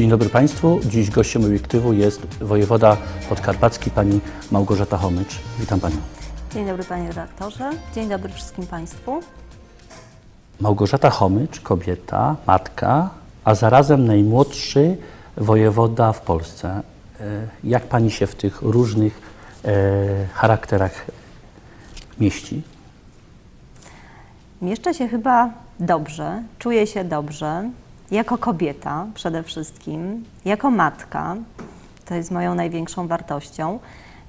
Dzień dobry Państwu. Dziś gościem obiektywu jest wojewoda podkarpacki pani Małgorzata Homycz. Witam Panią. Dzień dobry panie redaktorze, dzień dobry wszystkim państwu. Małgorzata Homycz, kobieta, matka, a zarazem najmłodszy wojewoda w Polsce. E, Jak Pani się w tych różnych e, charakterach mieści? Mieszczę się chyba dobrze, czuję się dobrze, jako kobieta przede wszystkim, jako matka, to jest moją największą wartością.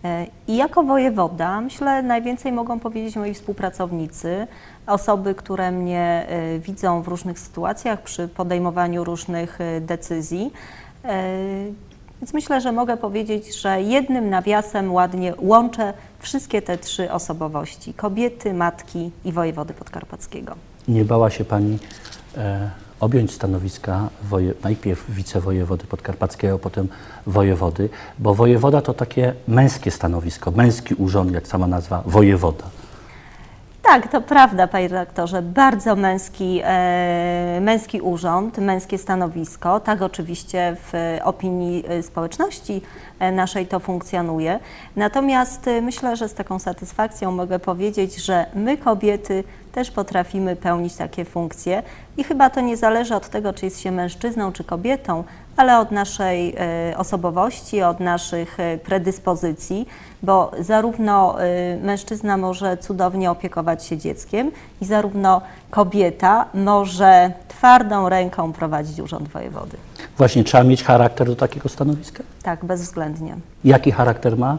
E, I jako wojewoda, myślę, najwięcej mogą powiedzieć moi współpracownicy, osoby, które mnie e, widzą w różnych sytuacjach przy podejmowaniu różnych e, decyzji. Więc myślę, że mogę powiedzieć, że jednym nawiasem ładnie łączę wszystkie te trzy osobowości: kobiety, matki i wojewody podkarpackiego. Nie bała się Pani objąć stanowiska woje, najpierw wicewojewody podkarpackiego, potem wojewody, bo wojewoda to takie męskie stanowisko, męski urząd, jak sama nazwa, wojewoda. Tak, to prawda, panie redaktorze. Bardzo męski, e, męski urząd, męskie stanowisko. Tak oczywiście w opinii e, społeczności e, naszej to funkcjonuje. Natomiast e, myślę, że z taką satysfakcją mogę powiedzieć, że my kobiety też potrafimy pełnić takie funkcje i chyba to nie zależy od tego, czy jest się mężczyzną czy kobietą, ale od naszej e, osobowości, od naszych e, predyspozycji, bo zarówno e, mężczyzna może cudownie opiekować się dzieckiem i zarówno kobieta może twardą ręką prowadzić urząd wojewody. Właśnie trzeba mieć charakter do takiego stanowiska? Tak, bezwzględnie. Jaki charakter ma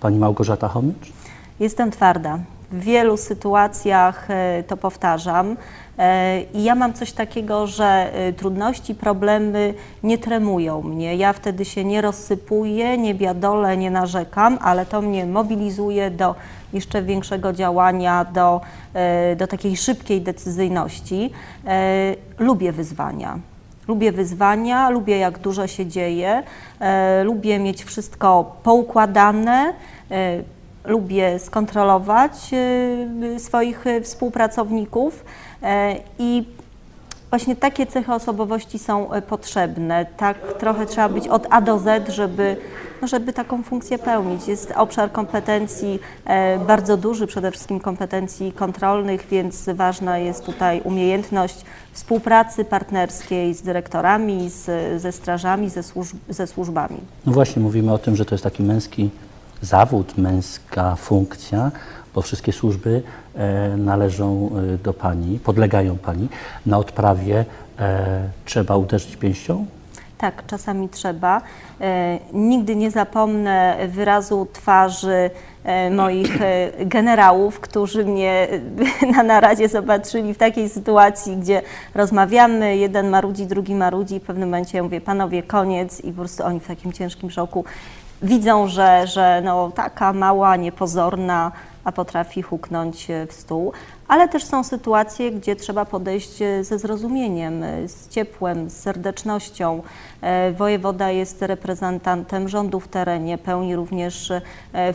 Pani Małgorzata Homycz? Jestem twarda. W wielu sytuacjach e, to powtarzam. E, I ja mam coś takiego, że e, trudności, problemy nie tremują mnie. Ja wtedy się nie rozsypuję, nie biadolę, nie narzekam, ale to mnie mobilizuje do jeszcze większego działania, do, do takiej szybkiej decyzyjności. Lubię wyzwania. Lubię wyzwania, lubię jak dużo się dzieje, lubię mieć wszystko poukładane, lubię skontrolować e, swoich e, współpracowników e, i właśnie takie cechy osobowości są e, potrzebne. Tak trochę trzeba być od A do Z, żeby, no, żeby taką funkcję pełnić. Jest obszar kompetencji e, bardzo duży, przede wszystkim kompetencji kontrolnych, więc ważna jest tutaj umiejętność współpracy partnerskiej z dyrektorami, z, ze strażami, ze, służb, ze służbami. No właśnie, mówimy o tym, że to jest taki męski zawód, męska funkcja, bo wszystkie służby e, należą e, do Pani, podlegają Pani. Na odprawie e, trzeba uderzyć pięścią? Tak, czasami trzeba. Nigdy nie zapomnę wyrazu twarzy moich generałów, którzy mnie na naradzie zobaczyli w takiej sytuacji, gdzie rozmawiamy, jeden marudzi, drugi marudzi i w pewnym momencie ja mówię, panowie, koniec i po prostu oni w takim ciężkim szoku widzą, że, że no, taka mała, niepozorna, a potrafi huknąć e, w stół. Ale też są sytuacje, gdzie trzeba podejść e, ze zrozumieniem, e, z ciepłem, z serdecznością. Wojewoda jest reprezentantem rządu w terenie, pełni również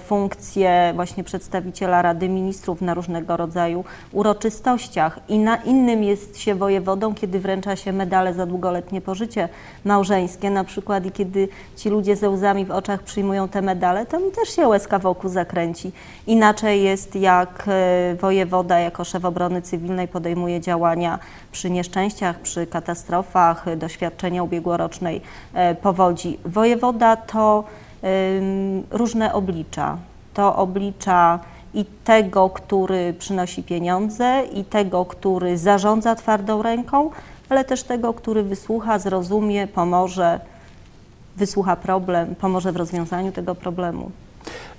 funkcję właśnie przedstawiciela Rady Ministrów na różnego rodzaju uroczystościach. I na innym jest się wojewodą, kiedy wręcza się medale za długoletnie pożycie małżeńskie, na przykład i kiedy ci ludzie ze łzami w oczach przyjmują te medale, to mi też się łezka wokół zakręci. Inaczej jest jak e, wojewoda jako szef obrony cywilnej podejmuje działania przy nieszczęściach, przy katastrofach, e, doświadczenia ubiegłorocznej e, powodzi. Wojewoda to różne oblicza. To oblicza i tego, który przynosi pieniądze, i tego, który zarządza twardą ręką, ale też tego, który wysłucha, zrozumie, pomoże, wysłucha problem, pomoże w rozwiązaniu tego problemu.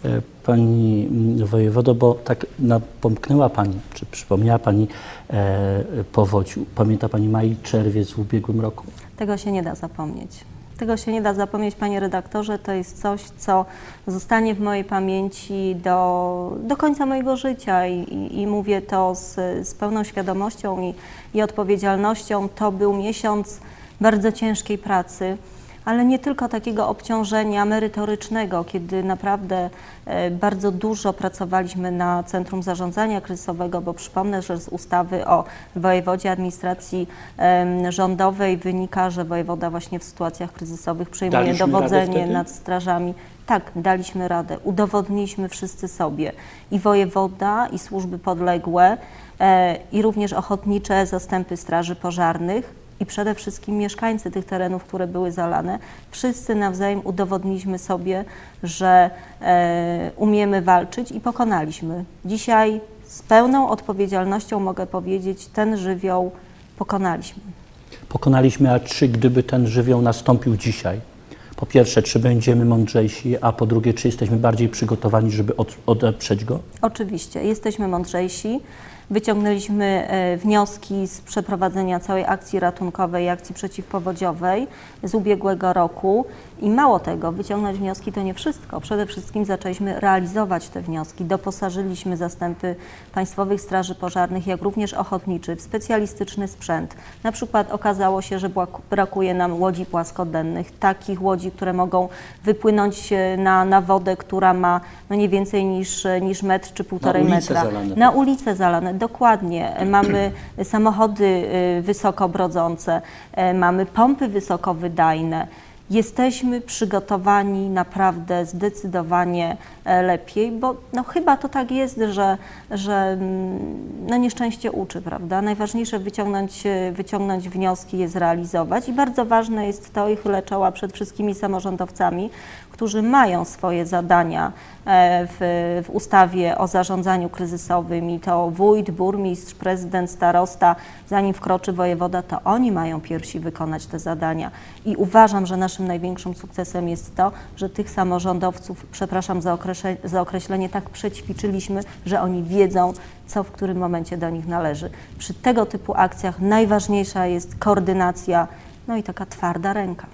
E, Pani mm, wojewodo, bo tak napomknęła Pani, czy przypomniała Pani e, powodź. Pamięta Pani maj, czerwiec w ubiegłym roku? Tego się nie da zapomnieć. Tego się nie da zapomnieć, panie redaktorze. To jest coś, co zostanie w mojej pamięci do, do końca mojego życia i, i, i mówię to z, z pełną świadomością i, i odpowiedzialnością. To był miesiąc bardzo ciężkiej pracy. Ale nie tylko takiego obciążenia merytorycznego, kiedy naprawdę e, bardzo dużo pracowaliśmy na Centrum Zarządzania Kryzysowego, bo przypomnę, że z ustawy o wojewodzie administracji rządowej wynika, że wojewoda właśnie w sytuacjach kryzysowych przejmuje Daliśmy dowodzenie nad strażami. Tak, daliśmy radę. Udowodniliśmy wszyscy sobie i wojewoda, i służby podległe, e, i również ochotnicze zastępy straży pożarnych i przede wszystkim mieszkańcy tych terenów, które były zalane. Wszyscy nawzajem udowodniliśmy sobie, że e, umiemy walczyć i pokonaliśmy. Dzisiaj z pełną odpowiedzialnością mogę powiedzieć, ten żywioł pokonaliśmy. Pokonaliśmy, a czy gdyby ten żywioł nastąpił dzisiaj? Po pierwsze, czy będziemy mądrzejsi, a po drugie, czy jesteśmy bardziej przygotowani, żeby od, odeprzeć go? Oczywiście, jesteśmy mądrzejsi. Wyciągnęliśmy e, wnioski z przeprowadzenia całej akcji ratunkowej, akcji przeciwpowodziowej z ubiegłego roku i mało tego, wyciągnąć wnioski to nie wszystko. Przede wszystkim zaczęliśmy realizować te wnioski. Doposażyliśmy zastępy Państwowych Straży Pożarnych, jak również ochotniczy w specjalistyczny sprzęt. Na przykład okazało się, że brakuje nam łodzi płaskodennych, takich łodzi, które mogą wypłynąć e, na, na wodę, która ma no nie więcej niż, niż metr czy półtorej metra. zalane. Na ulice zalane, dokładnie. Mamy samochody y, wysoko brodzące, e, mamy pompy wysokowydajne. Jesteśmy przygotowani naprawdę zdecydowanie e, lepiej, bo no chyba to tak jest, że, że mm, no nieszczęście uczy, prawda? Najważniejsze wyciągnąć, e, wyciągnąć wnioski, je zrealizować i bardzo ważne jest to i chylę czoła przed wszystkimi samorządowcami, którzy mają swoje zadania e, w, w ustawie o zarządzaniu kryzysowym i to wójt, burmistrz, prezydent, starosta, zanim wkroczy wojewoda, to oni mają pierwsi wykonać te zadania. I uważam, że naszym największym sukcesem jest to, że tych samorządowców, przepraszam za, określe, za określenie, tak przećwiczyliśmy, że oni wiedzą, co w którym momencie do nich należy. Przy tego typu akcjach najważniejsza jest koordynacja, no i taka twarda ręka.